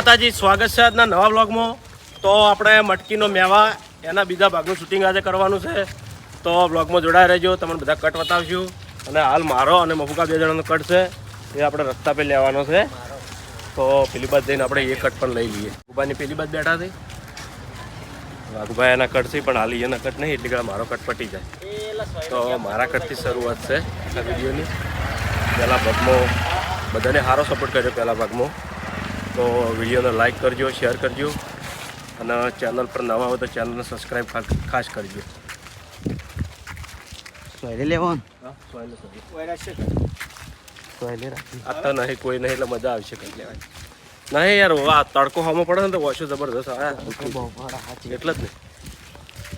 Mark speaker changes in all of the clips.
Speaker 1: માતાજી, સ્વાગત છે આજના નવા બ્લોગમાં તો આપણે મટકીનો મેવા, એના બીજા ભાગનું શૂટિંગ આજે કરવાનું છે. તો બ્લોગમાં જોડાઈ રહેજો, તમને બધા કટ બતાવશું અને હાલ મારો અને મફુકા બે જણાનો કટ છે, એ આપણે રસ્તા પર લેવાનો છે. તો પેલી બાદ જઈને આપણે એ કટ પણ લઈ લઈએ. ઉભાની પેલી બાદ બેઠા છે. વાઘુભાઈ એના કટ છે, પણ હાલ એના કટ નહીં, એટલે કે મારો કટ પટી જાય. તો મારા કટથી શરૂઆત છે આ વિડીયોની. પહેલાં ભાગમાં બધાને સારો સપોર્ટ કર્યો પહેલાં ભાગમાં. તો વિડીયોને લાઈક કરજો શેર કરજો અને ચેનલ પર નવા હોય તો ચેનલને સબસ્ક્રાઈબ ખાસ કરજો.
Speaker 2: સોયલે લેવાનું
Speaker 1: આ નહીં કોઈ નહીં એટલે મજા આવશે કંઈ લેવાની. નહીં યાર વાહ તડકો હામો પડે ને તો વોશો જબરદસ્ત એટલે જ નહીં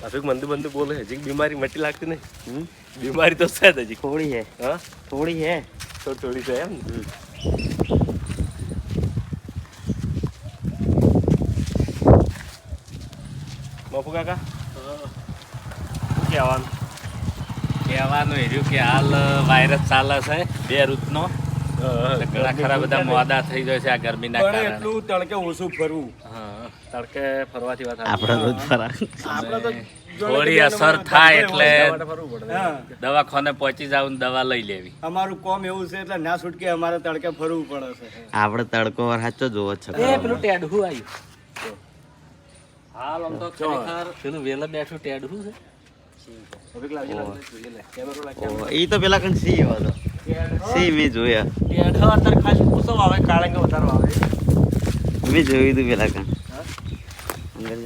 Speaker 1: અભિક મંદુ મંદી બોલે હજી બીમારી મટી લાગતી નહીં. બીમારી તો છે જ હજી.
Speaker 2: થોડી હે.
Speaker 1: હા?
Speaker 2: થોડી હે.
Speaker 1: થોડી થોડી છે એમ ને? બાપુ કાકા કહેવાનું
Speaker 3: કહેવાનું એર્યું કે હાલ વાયરસ ચાલે છે બે ઋતુનો ઘણા ખરા બધા મોડા થઈ જાય છે આ ગરમીના કારણે
Speaker 1: એટલું તડકે ઓછું ફરવું
Speaker 3: હા.
Speaker 1: તડકે ફરવાથી વાત
Speaker 2: આપણે રોજ ફરા
Speaker 1: આપણે તો
Speaker 3: થોડી અસર થાય એટલે દવાખાને પહોંચી જાવ ને દવા લઈ લેવી
Speaker 4: અમારું કોમ એવું છે એટલે ના છૂટકે અમારે તડકે ફરવું પડે છે
Speaker 2: આપણે તડકો વાર સાચો જોવો જ છે
Speaker 3: પેલું ટેડું આવ્યું હાલ આમ તો ખરેખર પેલું વેલા બેઠું ટેડહું છે?
Speaker 2: ઓહો, ઈ તો પેલા કણ સી તો સી મેં જોયા.
Speaker 1: ટેઢો અત્યારે ખાલી ઓછો આવે કાળંગ વધારો આવે.
Speaker 2: મેં જોયું તું પેલા કણ. અંદર.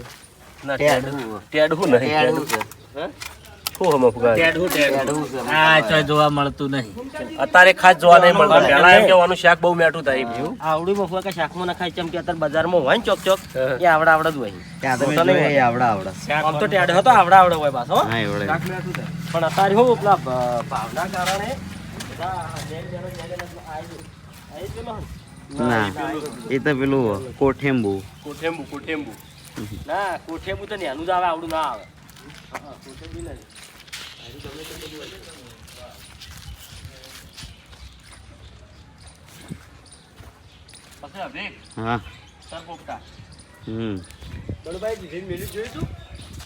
Speaker 1: ના ટેડ નહીં
Speaker 2: ટેઢું
Speaker 1: ટેઢું હે? શું
Speaker 3: આ જોવા મળતું નહીં.
Speaker 1: અત્યારે ખાસ જોવા નહીં મળતું. પહેલા એમ કહેવાનું શાક બહુ મેઠું થાય
Speaker 5: આવડી મફુઆ કે શાકમાં નખાય ચમ કે અત્યારે બજારમાં હોય ને ચોક ચોક એ આવડા આવડા જ હોય.
Speaker 2: ત્યાં તો મેં આવડા આવડા.
Speaker 5: આમ તો ટેડ હતો આવડા આવડા હોય પાછો હા.
Speaker 2: એવડે.
Speaker 5: પણ અત્યારે હું પેલા ભાવના કારણે પેલો.
Speaker 2: ના એ તો પેલું કોઠેમ્બુ
Speaker 1: કોઠેંબુ કોઠેંબુ.
Speaker 5: ના કોઠેબું તો નેનું જ આવે આવડું ના આવે. હા, કોઠેબું નહીં.
Speaker 2: હા. હમ.
Speaker 4: બળભાઈ દીધી મેલી જોયું તું?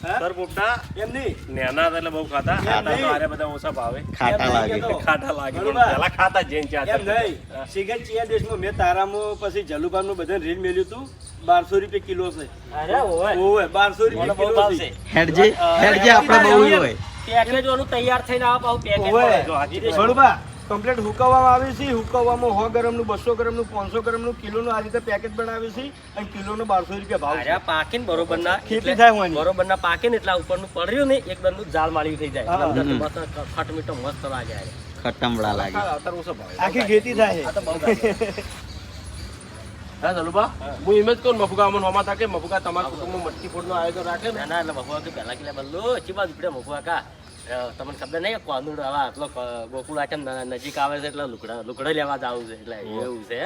Speaker 1: સર પોપટા
Speaker 4: એમ નહીં?
Speaker 1: નેના એટલે બહુ ખાતા.
Speaker 2: ખાતા.
Speaker 1: ખાતા બધા ઓછા ભાવે.
Speaker 2: ખાટા લાગે.
Speaker 1: ખાટા લાગે. પણ ખાતા જૈન ચા
Speaker 4: એમ નહીં. સિગરેટ ચિયા દેશમાં મેં તારામાં પછી જલુભાનું બધાને રીલ મેલ્યું તું. બારસો રૂપિયા કિલો છે.
Speaker 5: અરે ઓય.
Speaker 4: ઓવે બારસો રૂપિયા કિલો છે.
Speaker 2: હેડજે હેડજે આપણે બહુ હોય.
Speaker 5: પેકેજ ઓલું તૈયાર થઈને આવે પાછું પેકેજ
Speaker 4: બરોબર કમ્પ્લીટ હુકવવામાં આવે છે. હુકવવામાં સો ગ્રામનું બસો ગ્રામનું પાંચસો ગ્રામનું કિલોનું આ રીતે પેકેજ બનાવે છે. અને કિલોનો બારસો રૂપિયા ભાવ છે.
Speaker 5: અરે પાકીને બરોબર ના
Speaker 4: ખેતી થાય હોય
Speaker 5: બરોબર ના પાકીને એટલા ઉપરનું પડ્યું ને એક દંડનું જાળ માળી થઈ જાય. ખટ મીઠો મસ્ત લાગે.
Speaker 2: ખટમડા લાગે.
Speaker 1: અત્યારે ઓછા ભાવે
Speaker 4: આખી ખેતી થાય.
Speaker 1: હા ચલુબા હું એમ જ કહું ને મફુકા હોમા થાય કે મફુકા તમારા કુટુંબમાં મટકી ફોડનું આયોજન રાખે ને.
Speaker 5: ના ના એટલે મફુઆ કે પહેલા કિલ્લા બદલો ચી બાજુ પડે મફુઆ કા? તમને ખબર નહીં કોનુડ હવે આટલો ગોકુળ આટમ નજીક આવે છે એટલે લુકડા લુકડો લેવા જવું છે એટલે એવું છે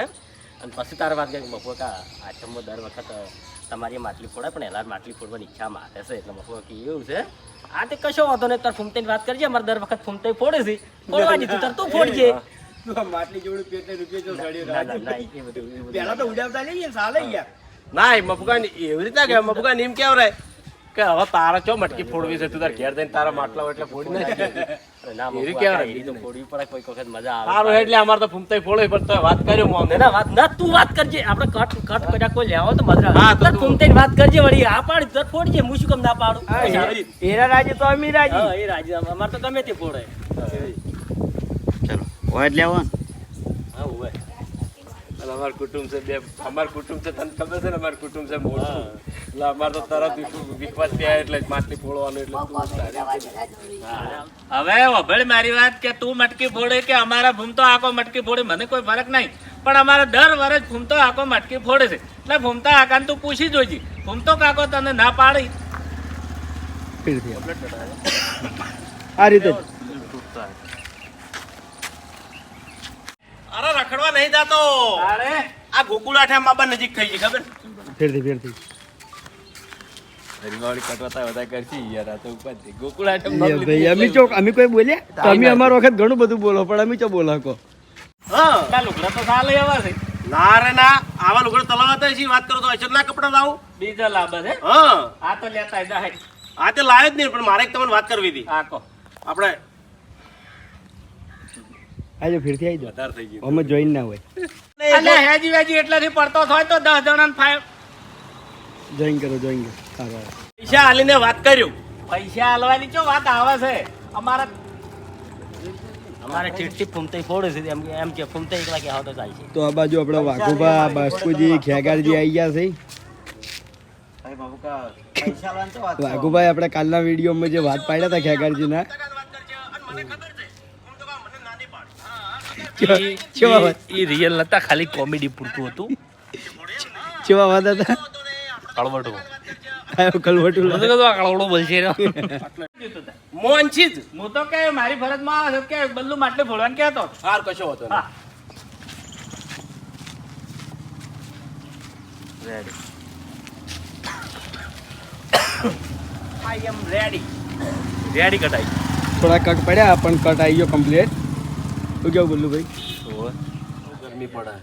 Speaker 5: અને પછી તાર વાત કરી મફુઆ કા દર વખત તમારી માટલી ફોડે પણ એલા માટલી ફોડવાની ઈચ્છા મારે છે એટલે મફુઆ કે એવું છે. આ તે કશો વાંધો નહીં તાર ફૂમતાઈ વાત કરજે અમારે દર વખત ફૂમતાઈ ફોડે છે. ફોડવા દીધું તાર તું ફોડજે.
Speaker 4: તું આ માટલી જેવડું રૂપિયા જો સડ્યો
Speaker 5: ના, ના,
Speaker 4: રાખ્યું.
Speaker 5: ના, એ બધું એ બધું
Speaker 4: પહેલા તો ઉડાવતા નહીં ચાલે યાર
Speaker 1: ના મફુકા એવી રીતના કે મફુકા એમ કેવરાય કે હવે તારા ચો મટકી ફોડવી છે? તું તાર ઘેર જઈને તારા માટલા એટલે ફોડી નાખી
Speaker 5: તો ફોડવી પડે કોઈક વખત મજા આવે.
Speaker 1: સારું એટલે અમારે તો ફૂમતા ફોડે પણ તો વાત કર્યો
Speaker 5: ના, વાત ના તું વાત કરજે. આપણે કટ કટ કર્યા કોઈ લેવા તો મજા
Speaker 1: હા, તો
Speaker 5: તાર વાત કરજે વળી. આ પાડી તો ફોડજે. હું શું કમ ના પાડું?
Speaker 4: એરા રાજી. તો અમી રાજી.
Speaker 5: હા એ રાજી. અમાર તો ગમે તે ફોડે.
Speaker 2: ચલો ઓય જ લેવાનું
Speaker 5: હા હોય
Speaker 1: અમાર કુટુંબ છે બે. અમારું કુટુંબ છે તને ખબર છે ને અમાર કુટુંબ છે મોટું? એટલે અમારે તો તરત વિશ્વ- ત્યાં થયા એટલે માટલી ફોડવાનું એટલે
Speaker 3: હવે વભળ મારી વાત કે તું મટકી ફોડે કે અમારા ભૂમતો આખો મટકી ફોડે મને કોઈ ફરક નહીં. પણ અમારે દર વર્ષ ભૂમતો આખો મટકી ફોડે છે. એટલે ભૂમતા આકાને તું પૂછી જોઈજી ભૂમતો કાકો તને ના પાડી.
Speaker 4: આ રીતે જ.
Speaker 1: અરે રખડવા નહીં જાતો. આ ગોકુળ આઠમ બાબા નજીક થઈ ગઈ ખબર?
Speaker 4: ફેરથી ફેરથી.
Speaker 1: હરિવાળી કટવાતા બધા કરશી યાર આ તો ઉપર ગોકુળ આઠમ
Speaker 4: ભાઈ અમે ચોક અમે કોઈ બોલ્યા તમે અમારો વખત ઘણું બધું બોલો પણ અમે ચો બોલા કો
Speaker 1: હા
Speaker 3: તા લુગડા તો સાલે એવા છે.
Speaker 1: ના રે ના આવા લુગડા તલાવતા છે વાત કરો તો અચર ના કપડા લાવું.
Speaker 3: બીજા છે?
Speaker 1: હા.
Speaker 3: આ તો લેતા જાય
Speaker 1: આ તે લાયો જ નહીં પણ મારે એક તમને વાત કરવી હતી.
Speaker 3: આકો
Speaker 1: આપણે
Speaker 6: આજે ફેરથી આવી
Speaker 1: વધારે થઈ ગયું.
Speaker 6: અમે જોઈન ના હોય.
Speaker 3: એટલે હેજી વેજી એટલાથી પડતો હોય તો દસ જણા ફાઈવ
Speaker 6: જોઈન કરો જોઈન કરો. સારું
Speaker 1: પૈસા આલીને વાત કર્યું.
Speaker 3: પૈસા આલવાની ચો વાત આવે છે? અમારા
Speaker 5: અમારે ચીડથી ફૂમતે ફોડે છે એમ એમ કે ફૂમતે એકલા કે આવો તો છે
Speaker 6: તો આ બાજુ આપણે વાઘુબા બાસ્કુજી ખેગારજી આવી ગયા છે. વાઘુભાઈ આપણે કાલના વિડીયોમાં જે વાત પાડ્યા હતા ખેગારજીના કેવા વાત?
Speaker 3: એ રિયલ નતા ખાલી કોમેડી પૂરતું હતું.
Speaker 6: કેવા વાત હતા?
Speaker 3: કળવટું.
Speaker 6: આયો કલવટું
Speaker 3: હું તો કીધું બોલશે રે.
Speaker 1: જ.
Speaker 3: હું તો કે મારી ફરજમાં કે બલ્લુ માટલે ફોડવાનું કહેતો. હતો.
Speaker 1: હાર કશો હતો
Speaker 3: હા
Speaker 1: આઈ એમ રેડી રેડી કટાઈ
Speaker 6: થોડા કટ પડ્યા પણ કટ આવી ગયો કમ્પ્લીટ શું કેવું બોલું ભાઈ?
Speaker 1: ગરમી પડે.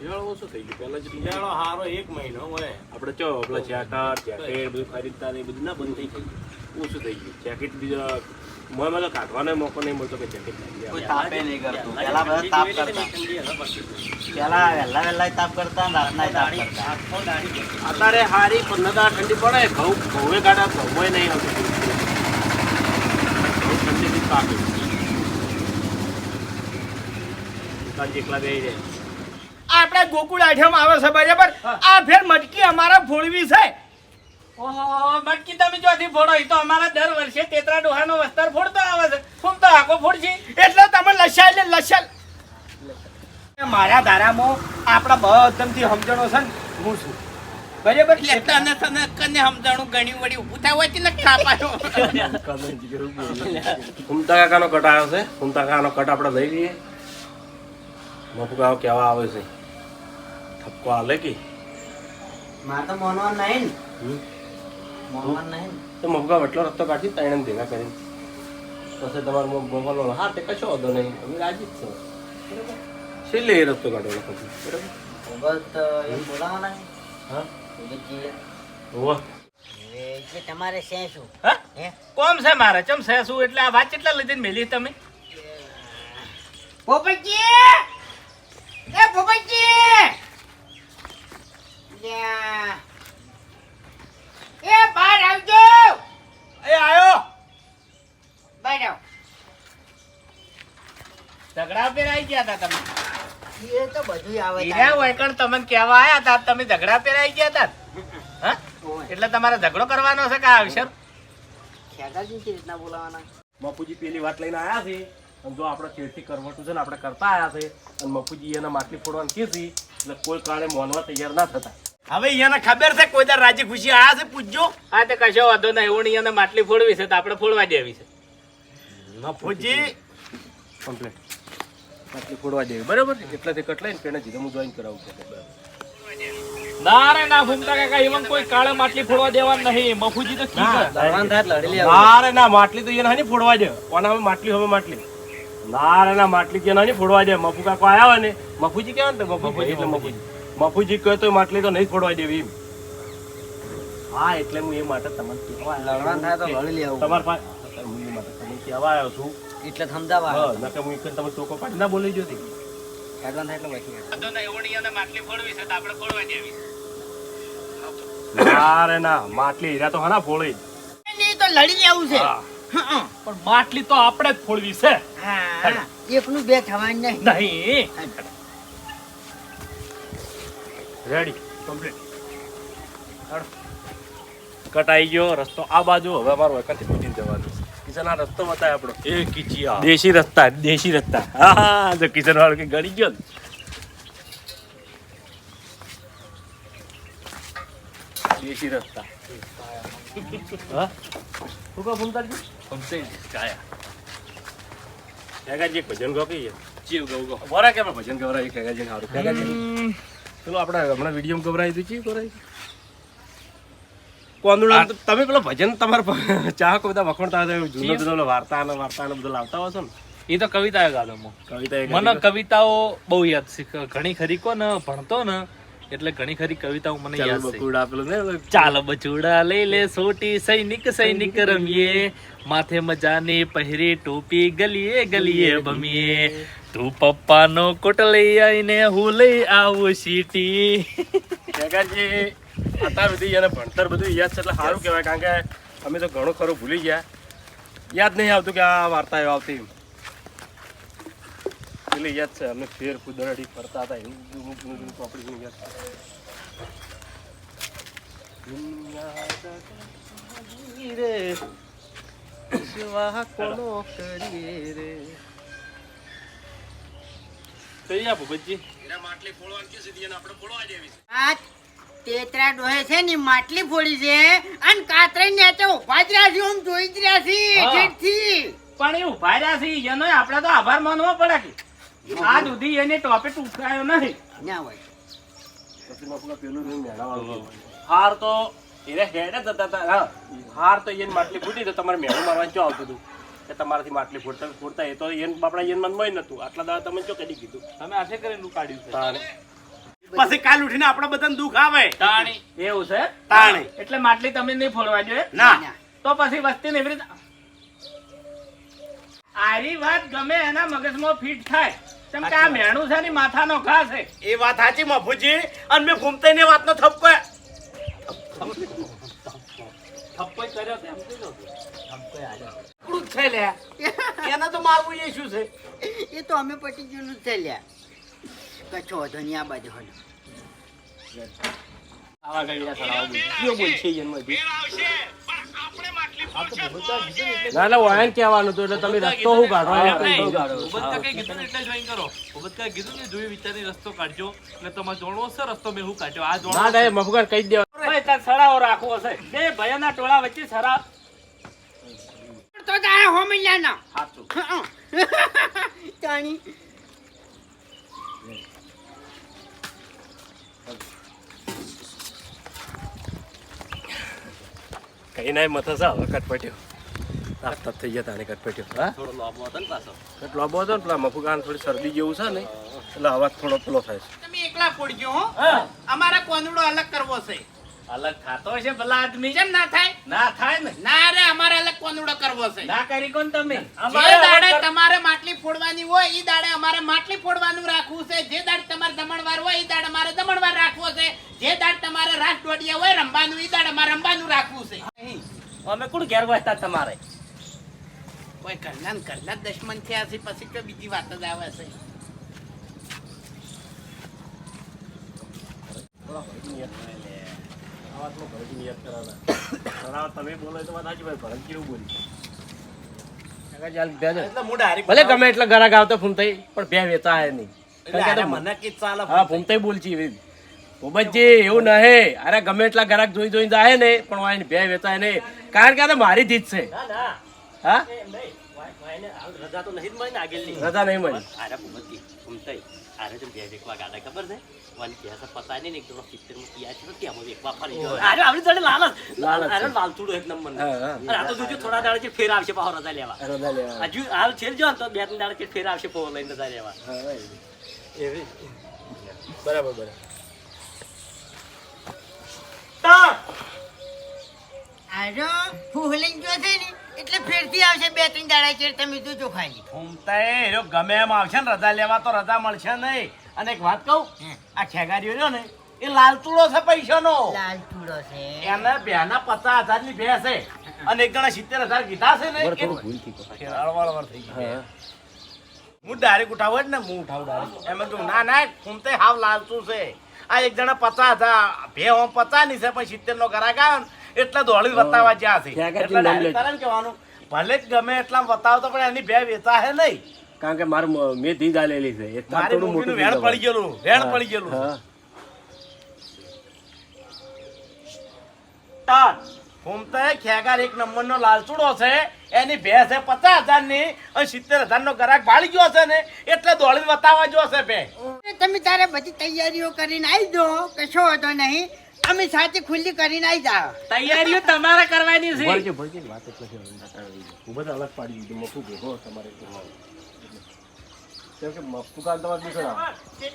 Speaker 1: શિયાળો ઓછો થઈ ગયો. પહેલાં જ શિયાળો હારો એક મહિનો હોય. આપણે ચો પેલા જેકેટ બધું ખરીદતા ને બધું ના બંધ થઈ ગયું. ઓછું થઈ ગયું. જેકેટ બીજા મોય મને કાઢવાનો મોકો નહીં મળતો કે જેકેટ
Speaker 7: કોઈ તાપે નહીં કરતું. પેલા બધા તાપ કરતા. પેલા વહેલા વહેલા તાપ કરતા રાતના તાપ કરતા.
Speaker 1: અત્યારે હારી પંદર દાડા ઠંડી પડે ઘઉં ઘઉં કાઢા ઘઉંએ નહીં આવતું. ઠંડીથી પાકે. દુકાન જેટલા બે જાય
Speaker 6: આપણે ગોકુળ આઠમ આવે છે બરાબર? આ ફેર મટકી અમારા ફોડવી છે.
Speaker 3: ઓહો મટકી તમે ચોથી ફોડો? એ તો અમારા દર વર્ષે તેતરા ડોહાનો વસ્તર ફોડતો આવે છે. ફૂમ તો આખો ફોડશે.
Speaker 6: એટલે તમે લસાય એટલે લસાલ મારા ધારામાં આપણા બધાથી સમજણો છે ને હું છું. બરાબર?
Speaker 7: તને તને કને સમજાણું? ઘણી વળી ઊભું થાય હોય ને કાપાયો
Speaker 1: ફૂમતા કાકાનો કટ આવ્યો છે. કાકાનો કટ આપણે લઈ લઈએ. મફુ કેવા આવે છે? ઠપકો હાલે કે?
Speaker 7: મારે તો મોનવાન નહીં નહીં
Speaker 1: તો મફુ કાકો એટલો રસ્તો કાઢી ત્રણે ભેગા કરીને. પછી તમારો મોબાઈલ હા તે કશો વાંધો નહીં. અમે રાજી જ છો બરાબર? છેલ્લે એ રસ્તો કાઢો પછી. બરાબર? હા? હોવા.
Speaker 7: એટલે તમારે છે શું?
Speaker 3: હા? કોમ છે મારે? ચમ છે શું? એટલે આ વાત કેટલા લીધી મેલી તમે?
Speaker 7: પોપટજી એ પોપટજી લ્યા. એ બહાર આવજો.
Speaker 6: એ આયો.
Speaker 7: બહાર આવ.
Speaker 3: ઝઘડા પેર ગયા હતા તમે.
Speaker 7: એ તો બધું આવે
Speaker 3: હીરા વૈકણ તમને કહેવા આયા હતા તમે ઝઘડા પેર ગયા હતા હા? એટલે તમારે ઝઘડો કરવાનો છે કે આવશે
Speaker 7: ખેગાજી કેવી રીતના બોલાવાના?
Speaker 1: પેલી વાત લઈને આવ્યા છે? અને જો આપણે છેડથી કરવટું છે ને આપણે કરતા આવ્યા છે. અને મફુજી એને માટલી ફોડવાનું કીધી એટલે કોઈ કારણે મોનવા તૈયાર ના થતા.
Speaker 6: હવે એને ખબર છે કોઈ દર રાજી ખુશી આ છે પૂછજો.
Speaker 3: હા તે કશો વાંધો નહીં. ઓણી અને માટલી ફોડવી છે તો આપણે ફોડવા દેવી છે.
Speaker 6: મફુજી
Speaker 1: કમ્પ્લીટ માટલી ફોડવા દેવી બરાબર એટલાથી કટ લઈને પેણે જીધે હું જોઈન કરાવું છું.
Speaker 3: ના રે ના ફૂમતા કાકા એમાં કોઈ કાળે માટલી ફોડવા દેવાનું નહીં. મફુજી તો
Speaker 1: ના રે ના માટલી તો એને હાની ફોડવા દે. કોના હવે માટલી હવે માટલી. ના રે ના માટલી કે નાની ફોડવા દે. મફુ કાકો આયા હોય ને. મફુજી કેવા ને મફુજી એટલે મફુજી. મફુજી કહે તો માટલી તો નહીં જ ફોડવા દેવી હા એટલે હું એ માટે તમને કહેવા
Speaker 7: થાય તો લડી લેવું.
Speaker 1: તમારા પાસે હું એ માટે તમને કહેવા આવ્યો છું.
Speaker 7: એટલે સમજાવવા
Speaker 1: હા નકે હું એક તમે ચોકો પાડી ના બોલી જોતી.
Speaker 7: ખેડવાનું થાય એટલે પછી
Speaker 3: તો ના એવડી અને માટલી ફોડવી છે તો આપણે ફોડવા દેવી
Speaker 1: ના રે ના માટલી હીરા તો હના ફોડી
Speaker 7: તો લડી લેવું છે.
Speaker 3: પણ માટલી તો આપણે જ ફોડવી છે.
Speaker 7: એકનું બે થવાની નહીં.
Speaker 3: નહીં.
Speaker 1: રેડી કમ્પ્લીટ કટાઈ ગયો રસ્તો આ બાજુ હવે અમારો વખત પીટીને જવાનું કિશન આ રસ્તો બતાય આપણો. એ કિચિયા. દેશી રસ્તા દેશી રસ્તા. હા હા જો કિશન વાળો કે ગળી ગયો દેશી રસ્તા. હા? કાયા. કાકાજી એક ભજન ગો કહીએ જીવ ગૌ ગો. બોરા કે ભજન ગવરાય કાકાજી સારું કાકાજી ચલો આપણે હમણાં વીડિયો ગભરાઈ દીધી ચી ગવરાઈ કોંદુડા તમે પેલો ભજન તમારા ચાહકો બધા વખણતા હતા જૂનો જૂનો વાર્તા અને વાર્તા અને બધું લાવતા હશો ને?
Speaker 3: એ તો કવિતા ગાતો
Speaker 1: કવિતા
Speaker 3: મને કવિતાઓ બહુ યાદ છે. ઘણી ખરી કોને ભણતો ને એટલે ઘણી ખરી કવિતાઓ મને યાદ છે.
Speaker 1: બકુડા પેલું ને
Speaker 3: ચાલ બચુડા લઈ લે સોટી સૈનિક સૈનિક રમીએ. માથે મજાની પહેરી ટોપી ગલીએ ગલીએ ભમીએ. તું પપ્પાનો કોટ લઈ આવીને હું લઈ આવું સીટી.
Speaker 1: જગાજી અત્યાર સુધી એને ભણતર બધું યાદ છે એટલે સારું કહેવાય. કારણ કે અમે તો ઘણું ખરું ભૂલી ગયા. યાદ નહીં આવતું કે આ વાર્તા આવતી. એટલે યાદ છે અમે ફેર કુદરડી ફરતા હતા એવું ચોપડી યાદ છે. રે, વિશ્વા કોનો કરીએ રે
Speaker 3: કઈ જા ભૂપતજી
Speaker 1: એના માટલી ફોડવાની કે સીધી એને આપણે ફોડવા જેવી છે.
Speaker 7: તેતરા ડોહે છે ને માટલી ફોડી છે અને કાતરી ને તો ઊભા જ રહ્યા છે આમ જોઈ જ રહ્યા છે.
Speaker 3: પણ એ ઊભા રહ્યા છે એનો આપણે તો આભાર માનવો પડે આ દૂધી એને ટોપે ટૂંકાયો નહીં.
Speaker 7: ના હોય.
Speaker 1: હાર તો એને હેડે જ હતા. હા. હાર તો એને માટલી ફૂટી તો તમારે મેળું મારવાનું ચો આવતું હતું? કે તમારાથી માટલી ફૂટતા ફૂટતા એ તો એન બાપડા એન મનમાં નતું આટલા દાડા તમે ચો કદી કીધું?
Speaker 3: તમે આશે કરેલું કાઢ્યું
Speaker 1: તાણે.
Speaker 4: પછી કાલ ઉઠીને આપણા બધાને દુઃખ આવે.
Speaker 3: તાણી. એવું છે?
Speaker 4: તાણી.
Speaker 3: એટલે માટલી તમે નહીં ફોડવા જોઈએ
Speaker 4: ના.
Speaker 3: તો પછી વસ્તી ને એવી રીતે આરી વાત ગમે એના મગજમાં ફિટ થાય. કેમ કે આ મેણું છે ને માથાનો ઘા છે.
Speaker 4: એ વાત સાચી મફુજી અને મેં ઘૂમતે ને વાતનો થપકો
Speaker 3: થપકો કર્યો તેમ કીધું.
Speaker 4: આપણું જ છે લ્યા એના તો મારવું એ શું છે.
Speaker 7: એ તો અમે પટી ગયું જ છે લ્યા કશો વાંધો નહીં આ બાજુ હલો.
Speaker 1: આવા બધું. કયો બોલ છે એનમાંથી? ના ના વાયન કહેવાનું હતું એટલે તમે રસ્તો શું કાઢો.
Speaker 3: ભૂપતકા કઈ કીધું એટલે જોઈન કરો. ભૂપતકા કીધું ને જોઈ વિચારી રસ્તો કાઢજો એટલે તમારે જોણો છે રસ્તો મેં હું કાઢ્યો આ જોણો
Speaker 1: ના ના મફગર કહી દેવા.
Speaker 3: ભાઈ તાર સડાવો રાખવો હશે બે ભયાના ટોળા વચ્ચે સરા
Speaker 7: તો જાય હોમિલ્યાના
Speaker 1: સાચું.
Speaker 7: તાણી
Speaker 1: કઈ નાય મથે છે હવે કટપટ્યો તાપ થઈ ગયા તાણે કટપટ્યો હા?
Speaker 5: થોડો લાંબો હતો ને પાછો.
Speaker 1: કટ લાંબો હતો ને પેલા મફુગાને થોડી શરદી જેવું છે ને એટલે અવાજ થોડો પેલો થાય છે.
Speaker 7: તમે એકલા ફોડજો હો. અમારા કોંદડો અલગ કરવો છે.
Speaker 3: અલગ ખાતો છે ભલા આદમી?
Speaker 7: જેમ ના થાય?
Speaker 3: ના થાય ને.
Speaker 7: ના રે અમારે અલગ કોંદડો કરવો છે.
Speaker 3: ના કરી કોણ તમે?
Speaker 7: અમારે દાડે તમારે માટલી ફોડવાની હોય ઈ દાડે અમારે માટલી ફોડવાનું રાખવું છે. જે દાડે તમારે દમણવાર હોય ઈ દાડે અમારે દમણવાર રાખવો છે. જે દાડે તમારે રાસ દોડિયા હોય રમવાનું ઈ દાડે અમારે રમવાનું રાખવું છે.
Speaker 5: અમે કોણ ઘેર વસતા તમારે?
Speaker 7: કોઈ કલ્યાણ ને કલ્યાણ દશમન થયા છે પછી તો બીજી વાત જ આવે છે.
Speaker 1: ભલે ગમે એટલે ગરાક આવતો ફૂમતાઈ પણ બે વેચા હે નહીં.
Speaker 4: મને કી ચાલે
Speaker 1: હા ફૂમતાઈ બોલજી એવી. ભૂપતજી એવું નહે. અરે ગમે એટલા ઘરાક જોઈ જોઈને જાય ને પણ એને બે વેચાય નહીં. કારણ કે અરે મારી જીત છે. હા?
Speaker 5: રજા તો નહીં મળી
Speaker 1: રજા નહીં મળી.
Speaker 5: આરે ભૂપતિ ઘૂમતાઈ આરે તો બે વેકવા ગાડા ખબર છે? વન નહીં એક તો સિત્તેરમાં કિયા છે તો ત્યાં વેકવા ફરી ગયો. આરે આપણી જોડે લાલચ.
Speaker 1: લાલચ
Speaker 5: લાલચુડો એક નંબર. આ તો જોજો થોડા દાડે છે ફેર આવશે પાહો રજા લેવા.
Speaker 1: રજા લેવા.
Speaker 5: હજુ હાલ છેલ જો તો બે ત્રણ દાડે છે ફેર આવશે પાહો લઈને રજા લેવા.
Speaker 1: હા, એવી. બરાબર બરાબર.
Speaker 7: આજો ફૂહલિંગ જો છે ને એટલે ફેરથી આવશે બે ત્રણ દાડા ચેડ તમે જોજો ખાલી
Speaker 4: ઘૂમતા એ રહ્યો ગમે એમ આવશે ને રજા લેવા તો રજા મળશે નહીં. અને એક વાત કહું આ ખેગારીઓ રહ્યો ને એ લાલતુડો છે પૈસાનો.
Speaker 7: લાલ છે.
Speaker 4: એને બેના પચાસ હજારની ભેંસ છે. અને એક જણા સિત્તેર હજાર કીધા છે ને
Speaker 1: થોડું થઈ ગઈ. હા.
Speaker 4: ડાયરેક્ટ ઉઠાવું જ ને હું ઉઠાવું ડાયરેક્ટ એમ તું ના ના ઘૂમતે હાવ લાલતું છે. આ એક જણા પચાસ હતા ભે ઓમ પચાસની છે પણ સિત્તેર નો ઘરાક આવ્યો ને એટલે દોડી બતાવવા જ્યાં છે. એટલે. તારે કહેવાનું ભલે જ ગમે એટલા બતાવતો પણ એની બે વેચા હે નહીં.
Speaker 1: કારણ કે મારું મેં ધીજ આલેલી છે.
Speaker 4: મારી
Speaker 1: મોટું
Speaker 4: વેણ પડી ગયેલું વેણ પડી ગયેલું તાર ખેગાર એક લાલચુડો છે એની ભેંસ છે પચાસ હજારની અને સિત્તેર હજાર નો ગ્રાહક ભાળી ગયો છે ને એટલે દોડી બતાવવા જો છે બે
Speaker 7: તમે તારે બધી તૈયારીઓ કરીને આવી દો કશો હતો નહીં અમે સાચી ખુલ્લી કરીને આવી જા
Speaker 3: તૈયારીઓ તમારે કરવાની છે.
Speaker 1: ભરજે ભરજે વાત એટલે છે હું બધા અલગ પાડી દીધું મફુ ભેગો તમારે કેમ કે મફુ કાન તમારે નીકળ્યા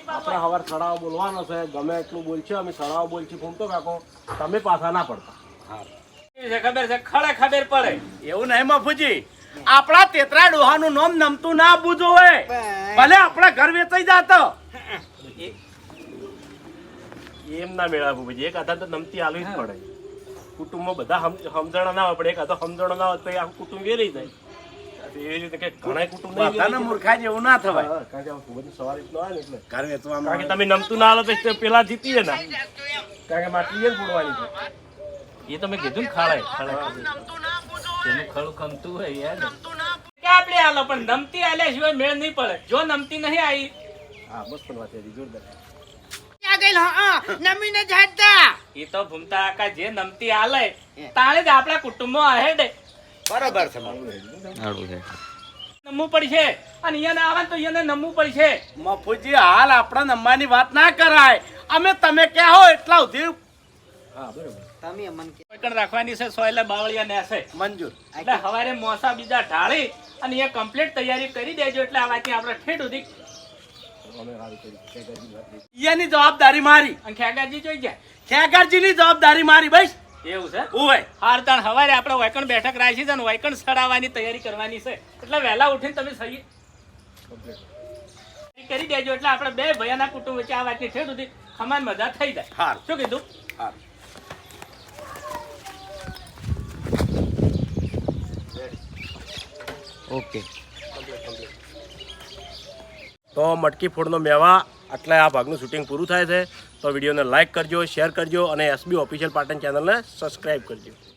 Speaker 1: આપણે હવાર સડાવ બોલવાનો છે ગમે એટલું બોલશે અમે સડાવ બોલছি ફૂમતો કાકો તમે પાછા ના પડતા.
Speaker 3: હા ખબર છે ખડે ખબર પડે.
Speaker 4: એવું નહીં મફુજી. આપણા તેતરા ડોહાનું નામ નમતું ના બુજો હોય. ભલે આપણા ઘર વેચાઈ જાતો.
Speaker 1: એમ ના મેળવવું પછી એક આધાર તો નમતી આલવી જ પડે. કુટુંબમાં બધા સમજણ ના હોય પણ એક આધાર સમજણો ના હોય તો એ આખું કુટુંબ વેરી જાય. એવી રીતે કે ઘણા કુટુંબ નહીં
Speaker 4: મૂર્ખા જેવું ના થવાય.
Speaker 1: કારણ કે આ એટલો આવે ને એટલે
Speaker 4: ઘર વેચવામાં
Speaker 1: કારણ કે તમે નમતું ના આલો તો પેલા જીતીએ ને. કારણ કે માટલી જ ફોડવાની છે. એ તમે કીધું ને ખાડાય ખાડાય
Speaker 3: એનું ખરું ખમતું હોય યાર. આપણે હાલો પણ નમતી આલ્યા સિવાય મેળ નહીં પડે. જો નમતી નહીં આવી
Speaker 1: હા મસ્ત વાત છે જોરદાર.
Speaker 7: આગળ હા નમીને જ
Speaker 3: એ તો ભૂમતા આકા જે નમતી આલે તાણે જ આપણા કુટુંબમાં આહે દે.
Speaker 4: બરોબર છે
Speaker 3: નમવું પડશે. અને અહીંયા આવે તો અહીંયા નમવું પડશે.
Speaker 4: મફુજી હાલ આપણા નમવાની વાત ના કરાય. અમે તમે ક્યાં હો એટલા સુધી
Speaker 1: હા બરોબર.
Speaker 7: તમે અમન કે
Speaker 3: રાખવાની છે સોયલે બાવળિયા છે
Speaker 4: મંજૂર.
Speaker 3: એટલે હવારે મોસા બીજા ઢાળી અને એ કમ્પ્લીટ તૈયારી કરી દેજો એટલે આ વાતની આપણે ઠેઠ સુધી
Speaker 1: અમે સારું કર્યું ખેગાજી વાત કરી.
Speaker 4: એની જવાબદારી મારી.
Speaker 3: અને ખેગાજી જોઈ જાય
Speaker 4: ખેગારજીની જવાબદારી મારી ભાઈ
Speaker 3: એવું છે?
Speaker 4: ઓય
Speaker 3: હાર તાણ હવારે આપણે વૈકણ બેઠક રાખી છે ને વૈકણ સડાવવાની તૈયારી કરવાની છે. એટલે વહેલા ઉઠીને તમે સહી કરી દેજો એટલે આપણે બે ભયાના કુટુંબ વચ્ચે આ વાતની ઠેર સુધી ખમાન મજા થઈ જાય.
Speaker 4: હારું.
Speaker 3: શું કીધું?
Speaker 4: હારું.
Speaker 1: તો મટકી ફોડનો મેવા આટલે આ ભાગનું શૂટિંગ પૂરું થાય છે. તો વિડીયોને લાઇક કરજો, શેર કરજો અને એસબી ઓફિશિયલ પાટણ ચેનલને સબસ્ક્રાઇબ કરજો.